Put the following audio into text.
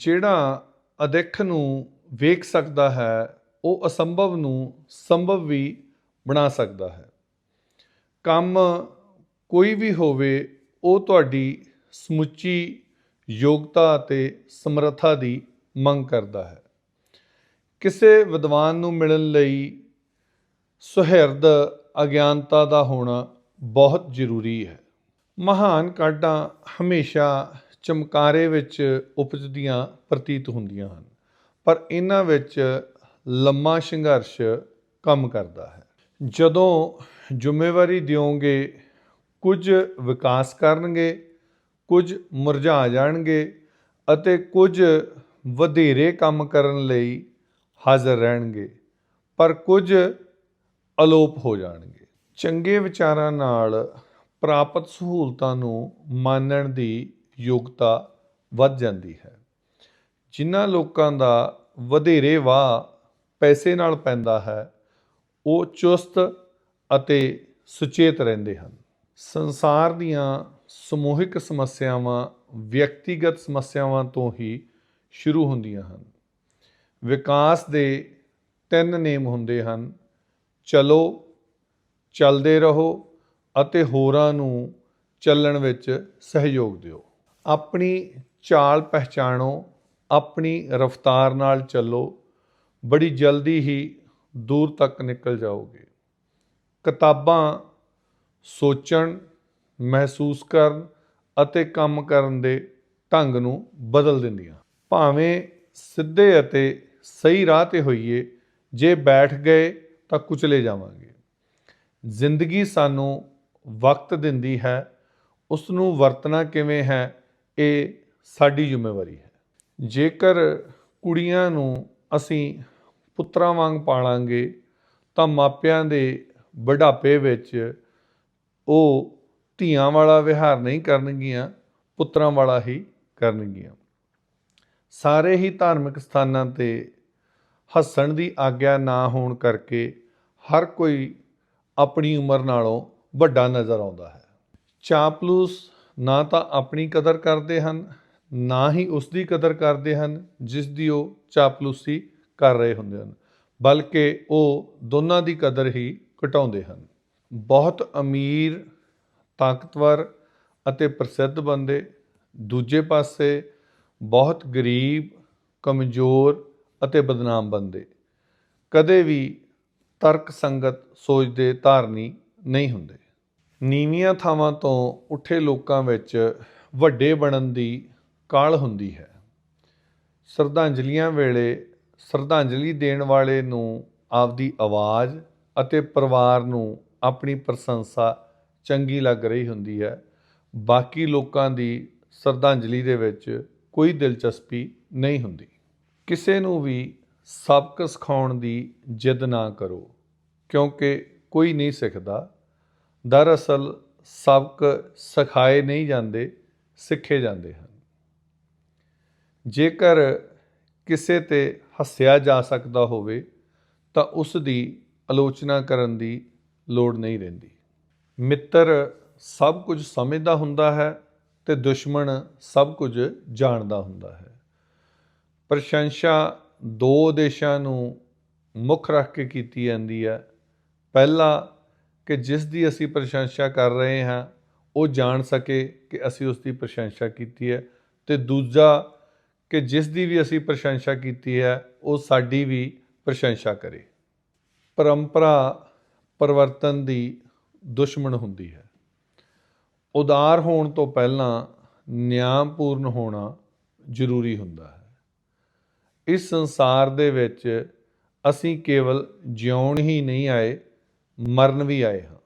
ਜਿਹੜਾ ਅਦਿੱਖ ਨੂੰ ਵੇਖ ਸਕਦਾ ਹੈ, ਉਹ ਅਸੰਭਵ ਨੂੰ ਸੰਭਵ ਵੀ ਬਣਾ ਸਕਦਾ ਹੈ। ਕੰਮ ਕੋਈ ਵੀ ਹੋਵੇ, ਉਹ ਤੁਹਾਡੀ ਸਮੁੱਚੀ ਯੋਗਤਾ ਅਤੇ ਸਮਰੱਥਾ ਦੀ ਮੰਗ ਕਰਦਾ ਹੈ। ਕਿਸੇ ਵਿਦਵਾਨ ਨੂੰ ਮਿਲਣ ਲਈ ਸੁਹਿਰਦ ਅਗਿਆਨਤਾ ਦਾ ਹੋਣਾ ਬਹੁਤ ਜ਼ਰੂਰੀ ਹੈ। ਮਹਾਨ ਕਾਢਾਂ ਹਮੇਸ਼ਾ ਚਮਕਾਰੇ ਵਿੱਚ ਉਪਜਦੀਆਂ ਪ੍ਰਤੀਤ ਹੁੰਦੀਆਂ ਹਨ। ਪਰ ਇਹਨਾਂ ਵਿੱਚ ਲੰਮਾ ਸੰਘਰਸ਼ ਕੰਮ ਕਰਦਾ ਹੈ। ਜਦੋਂ ਜ਼ਿੰਮੇਵਾਰੀ ਦਿਓਗੇ, ਕੁਝ ਵਿਕਾਸ ਕਰਨਗੇ, ਕੁਝ ਮੁਰਝਾ ਜਾਣਗੇ ਅਤੇ ਕੁਝ ਵਧੇਰੇ ਕੰਮ ਕਰਨ ਲਈ ਹਾਜ਼ਰ ਰਹਿਣਗੇ, ਪਰ ਕੁਝ ਅਲੋਪ ਹੋ ਜਾਣਗੇ। ਚੰਗੇ ਵਿਚਾਰਾਂ ਨਾਲ ਪ੍ਰਾਪਤ ਸਹੂਲਤਾਂ ਨੂੰ ਮਾਨਣ ਦੀ ਯੋਗਤਾ ਵੱਧ ਜਾਂਦੀ ਹੈ। ਜਿਨ੍ਹਾਂ ਲੋਕਾਂ ਦਾ ਵਧੇਰੇ ਵਾਹ ਪੈਸੇ ਨਾਲ ਪੈਂਦਾ ਹੈ, ਉਹ ਚੁਸਤ ਅਤੇ ਸੁਚੇਤ ਰਹਿੰਦੇ ਹਨ। ਸੰਸਾਰ ਦੀਆਂ ਸਮੂਹਿਕ ਸਮੱਸਿਆਵਾਂ ਵਿਅਕਤੀਗਤ ਸਮੱਸਿਆਵਾਂ ਤੋਂ ਹੀ ਸ਼ੁਰੂ ਹੁੰਦੀਆਂ ਹਨ। ਵਿਕਾਸ ਦੇ ਤਿੰਨ ਨੇਮ ਹੁੰਦੇ ਹਨ, ਚਲੋ, ਚੱਲਦੇ ਰਹੋ ਅਤੇ ਹੋਰਾਂ ਨੂੰ ਚੱਲਣ ਵਿੱਚ ਸਹਿਯੋਗ ਦਿਓ। ਆਪਣੀ ਚਾਲ ਪਹਿਚਾਣੋ, ਆਪਣੀ ਰਫ਼ਤਾਰ ਨਾਲ ਚੱਲੋ, ਬੜੀ ਜਲਦੀ ਹੀ ਦੂਰ ਤੱਕ ਨਿਕਲ ਜਾਓਗੇ। ਕਿਤਾਬਾਂ ਸੋਚਣ, ਮਹਿਸੂਸ ਕਰਨ ਅਤੇ ਕੰਮ ਕਰਨ ਦੇ ਢੰਗ ਨੂੰ ਬਦਲ ਦਿੰਦੀਆਂ ਭਾਵੇਂ ਸਿੱਧੇ ਅਤੇ ਸਹੀ ਰਾਹ ਤੇ ਹੋਈਏ, ਜੇ ਬੈਠ ਗਏ ਤਾਂ ਕੁਚਲੇ ਜਾਵਾਂਗੇ। ਜ਼ਿੰਦਗੀ ਸਾਨੂੰ ਵਕਤ ਦਿੰਦੀ ਹੈ ਉਸ ਨੂੰ ਵਰਤਣਾ ਕਿਵੇਂ ਹੈ ਇਹ ਸਾਡੀ ਜ਼ਿੰਮੇਵਾਰੀ ਹੈ। ਜੇਕਰ ਕੁੜੀਆਂ ਨੂੰ ਅਸੀਂ ਪੁੱਤਰਾਂ ਵਾਂਗ ਪਾਲਾਂਗੇ, ਤਾਂ ਮਾਪਿਆਂ ਦੇ ਬੁਢਾਪੇ ਵਿੱਚ ਉਹ ਧੀਆਂ ਵਾਲਾ ਵਿਹਾਰ ਨਹੀਂ ਕਰਨਗੀਆਂ, ਪੁੱਤਰਾਂ ਵਾਲਾ ਹੀ ਕਰਨਗੀਆਂ। ਸਾਰੇ ਹੀ ਧਾਰਮਿਕ ਸਥਾਨਾਂ ਤੇ ਹੱਸਣ ਦੀ ਆਗਿਆ ਨਾ ਹੋਣ ਕਰਕੇ ਹਰ ਕੋਈ ਆਪਣੀ ਉਮਰ ਨਾਲੋਂ ਵੱਡਾ ਨਜ਼ਰ ਆਉਂਦਾ ਹੈ। ਚਾਪਲੂਸ ਨਾ ਤਾਂ ਆਪਣੀ ਕਦਰ ਕਰਦੇ ਹਨ, ਨਾ ਹੀ ਉਸ ਦੀ ਕਦਰ ਕਰਦੇ ਹਨ ਜਿਸ ਦੀ ਉਹ ਚਾਪਲੂਸੀ ਕਰ ਰਹੇ ਹੁੰਦੇ ਹਨ, ਬਲਕਿ ਉਹ ਦੋਨਾਂ ਦੀ ਕਦਰ ਹੀ ਘਟਾਉਂਦੇ ਹਨ। ਬਹੁਤ ਅਮੀਰ, ਤਾਕਤਵਰ ਅਤੇ ਪ੍ਰਸਿੱਧ ਬੰਦੇ, ਦੂਜੇ ਪਾਸੇ ਬਹੁਤ ਗਰੀਬ, ਕਮਜ਼ੋਰ ਅਤੇ ਬਦਨਾਮ ਬੰਦੇ, ਕਦੇ ਵੀ ਤਰਕ ਸੰਗਤ ਸੋਚ ਦੇ ਧਾਰਨੀ ਨਹੀਂ ਹੁੰਦੇ। ਨੀਵੀਆਂ ਥਾਵਾਂ ਤੋਂ ਉੱਠੇ ਲੋਕਾਂ ਵਿੱਚ ਵੱਡੇ ਬਣਨ ਦੀ ਕਾਲ ਹੁੰਦੀ ਹੈ। ਸ਼ਰਧਾਂਜਲੀਆਂ ਵੇਲੇ ਸ਼ਰਧਾਂਜਲੀ ਦੇਣ ਵਾਲੇ ਨੂੰ ਆਪਦੀ ਆਵਾਜ਼ ਅਤੇ ਪਰਿਵਾਰ ਨੂੰ ਆਪਣੀ ਪ੍ਰਸ਼ੰਸਾ ਚੰਗੀ ਲੱਗ ਰਹੀ ਹੁੰਦੀ ਹੈ। ਬਾਕੀ ਲੋਕਾਂ ਦੀ ਸ਼ਰਧਾਂਜਲੀ ਦੇ ਵਿੱਚ ਕੋਈ ਦਿਲਚਸਪੀ ਨਹੀਂ ਹੁੰਦੀ। ਕਿਸੇ ਨੂੰ ਵੀ ਸਬਕ ਸਿਖਾਉਣ ਦੀ ਜਿੱਦ ਨਾ ਕਰੋ, ਕਿਉਂਕਿ ਕੋਈ ਨਹੀਂ ਸਿੱਖਦਾ। ਦਰਅਸਲ ਸਬਕ ਸਿਖਾਏ ਨਹੀਂ ਜਾਂਦੇ, ਸਿੱਖੇ ਜਾਂਦੇ ਹਨ। ਜੇਕਰ ਕਿਸੇ ਤੇ ਹੱਸਿਆ ਜਾ ਸਕਦਾ ਹੋਵੇ, ਤਾਂ ਉਸ ਦੀ ਆਲੋਚਨਾ ਕਰਨ ਦੀ ਲੋੜ ਨਹੀਂ ਰਹਿੰਦੀ। ਮਿੱਤਰ ਸਭ ਕੁਝ ਸਮਝਦਾ ਹੁੰਦਾ ਹੈ ਤੇ ਦੁਸ਼ਮਣ ਸਭ ਕੁਝ ਜਾਣਦਾ ਹੁੰਦਾ ਹੈ। ਪ੍ਰਸ਼ੰਸਾ ਦੋ ਦੇਸ਼ਾਂ ਨੂੰ ਮੁੱਖ ਰੱਖ ਕੇ ਕੀਤੀ ਜਾਂਦੀ ਹੈ। ਪਹਿਲਾ ਕਿ ਜਿਸ ਦੀ ਅਸੀਂ ਪ੍ਰਸ਼ੰਸਾ ਕਰ ਰਹੇ ਹਾਂ, ਉਹ ਜਾਣ ਸਕੇ ਕਿ ਅਸੀਂ ਉਸ ਦੀ ਪ੍ਰਸ਼ੰਸਾ ਕੀਤੀ ਹੈ। ਤੇ ਦੂਜਾ ਕਿ ਜਿਸ ਦੀ ਵੀ ਅਸੀਂ ਪ੍ਰਸ਼ੰਸਾ ਕੀਤੀ ਹੈ, ਉਹ ਸਾਡੀ ਵੀ ਪ੍ਰਸ਼ੰਸਾ ਕਰੇ। ਪਰੰਪਰਾ ਪਰਿਵਰਤਨ ਦੀ ਦੁਸ਼ਮਣ ਹੁੰਦੀ ਹੈ। ਉਦਾਰ ਹੋਣ ਤੋਂ ਪਹਿਲਾਂ ਨਿਆਂਪੂਰਨ ਹੋਣਾ ਜ਼ਰੂਰੀ ਹੁੰਦਾ ਹੈ। ਇਸ ਸੰਸਾਰ ਦੇ ਵਿੱਚ ਅਸੀਂ ਕੇਵਲ ਜਿਉਣ ਹੀ ਨਹੀਂ ਆਏ ਮਰਨ ਵੀ ਆਏ ਹਾਂ।